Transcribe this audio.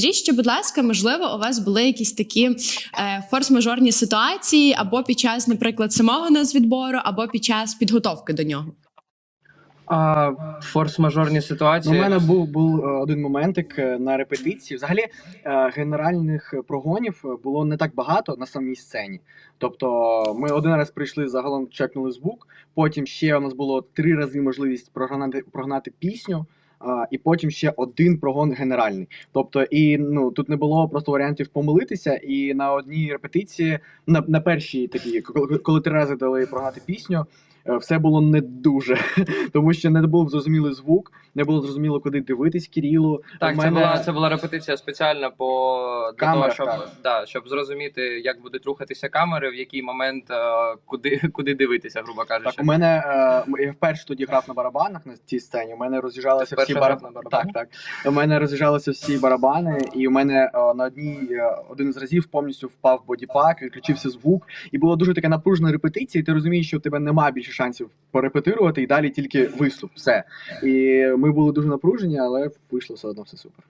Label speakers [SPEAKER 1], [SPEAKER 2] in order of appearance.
[SPEAKER 1] Скажіть, ще, будь ласка, можливо, у вас були якісь такі е, форс-мажорні ситуації або під час, наприклад, самого нацвідбору, або під час підготовки до нього?
[SPEAKER 2] А форс-мажорні
[SPEAKER 3] Ну,
[SPEAKER 2] ситуації.
[SPEAKER 3] у мене був, був е, один моментик е, на репетиції. Взагалі, е, генеральних прогонів було не так багато на самій сцені. Тобто, ми один раз прийшли, загалом чекнули звук, потім ще у нас було три рази можливість прогнати, прогнати пісню. А, і потім ще один прогон генеральний. Тобто, і ну тут не було просто варіантів помилитися. І на одній репетиції, на, на першій такій, коли, коли три рази дали програти пісню, все було не дуже, тому що не був зрозумілий звук, не було зрозуміло, куди дивитись Кирилу.
[SPEAKER 2] Так,
[SPEAKER 3] У
[SPEAKER 2] це була це була репетиція спеціальна по для
[SPEAKER 3] Камерах,
[SPEAKER 2] того, щоб
[SPEAKER 3] так.
[SPEAKER 2] да, щоб зрозуміти, як будуть рухатися камери, в який момент е, куди куди дивитися, грубо кажучи.
[SPEAKER 3] Так, у мене е, я вперше тоді грав на барабанах на цій сцені. У мене роз'їжджалися всі
[SPEAKER 2] грав на
[SPEAKER 3] Так, так. У мене роз'їжджалися всі барабани, і у мене е, на одній е, один з разів повністю впав бодіпак, відключився звук, і було дуже таке напружена репетиція. І ти розумієш, що у тебе немає більше шансів порепетирувати, і далі тільки виступ. Все. І ми були дуже напружені, але вийшло все одно все супер.